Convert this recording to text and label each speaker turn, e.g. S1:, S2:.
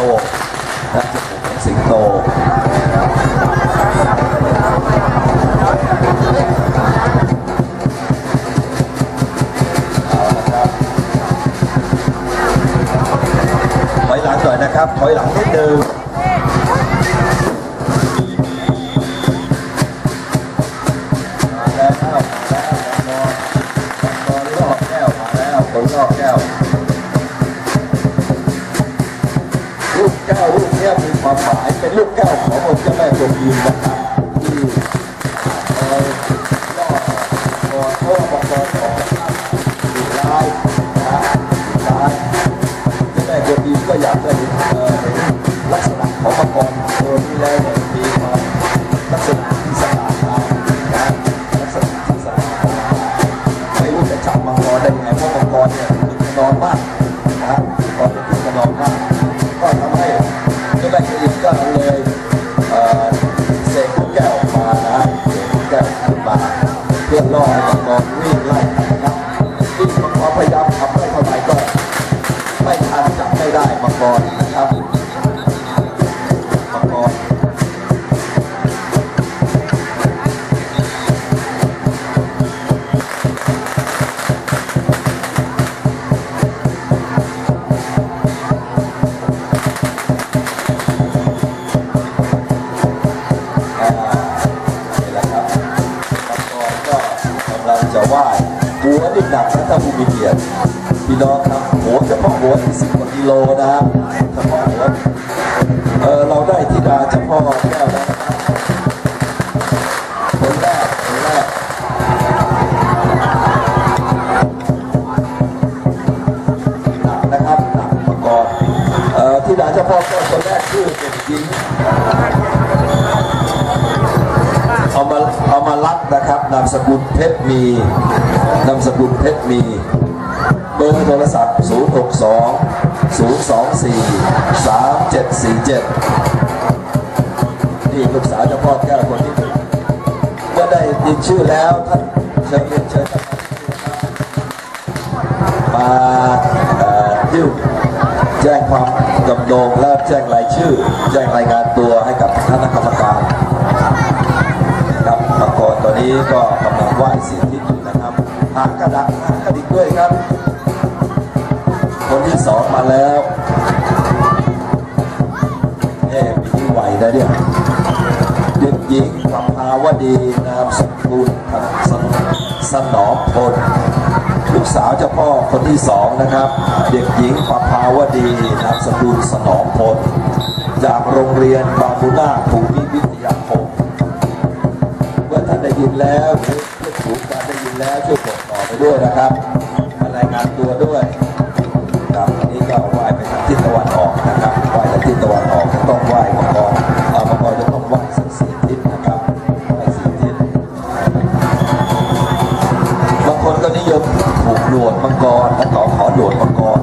S1: โตนะสิงโตถอยหลังหน่อยนะครับถอยหลังนิดนึง ความหมายเป็นลูกแก้วขององค์เจ้าแม่กวนอิมนะครับที่เอ่อล่อก่อนโอ้บอกก่อกดุร้ายนะดุร้ายเจ้าแม่กวนอิมก็อยากจะเห็นเห็นลักษณะของมังกรตัวนี้แล้วเนี่ยมีความลักษณะที่สง่างามนะลักษณะที่สง่างามไม่รู้จะจับมังกรได้ไงเพราะมังกรเนี่ยมันนอนมาก เพื่อล่อให้มังกรวิ่งไล่นะครับวิ่งมังกรพยายามขับไล่เท่าไหร่ก็ไม่ทันจับไม่ได้มังกร งจะไหว้หัวนี่หนักนะถ้านผู้มีเกียรติพี่น้องครับหัวเฉพาะหัวที่สิบกว่ากิโลนะครับเฉพาะหัวเออเราได้ธิดาเฉพาะแก้วนะครับคนแรกคนแรกหนักนะครับหนักมังกรเอ่อธิดาเฉพาะแก้วคนแรกชื่อเด็กหญิง เอามาเอามาลักนะครับนามสกุลเพชรมีนามสกุลเพชรมีเบอร์โทรศัพท์ 0 6 2 0 2 4 3 7 4 7 นี่ลูกสาวเจ้าพ่อแก้วคนที่หนึ่งเมื่อได้ยินชื่อแล้วท่านเชิญเรียนเชิญมาเอ่อยื่นแจ้งความจำนงและแจ้งรายชื่อ แจ้งรายงานตัวให้กับคณะกรรมการ นี้ก็กำลังไหว้สิ่งที่อยู่นะครับหางกระดักหางกระดิกด้วยครับ คนที่สองมาแล้วเอ๊ะมีที่ไหวนะเนี่ยเด็กหญิงปภาวดีนามสกุลสนสนอมพลลูกสาวเจ้าพ่อคนที่สองนะครับ เด็กหญิงปภาวดีนามสกุลสนอมพลจากโรงเรียนบาบูนาภูมิวิท แล้วหรือเพื่อนฝูงการได้ยินแล้วช่วยบอกต่อไปด้วยนะครับมารายงานตัวด้วยครับอันนี้ก็ไหว้ไปทางทิศตะวันออกนะครับไหว้ทางทิศตะวันออกจะต้องไหว้มังกรเอ่อมังกรจะต้องไหว้สักสี่ทิศนะครับไหว้สี่ทิศบางคนก็นิยมผูกหนวดมังกรและต่อขอหนวดมังกร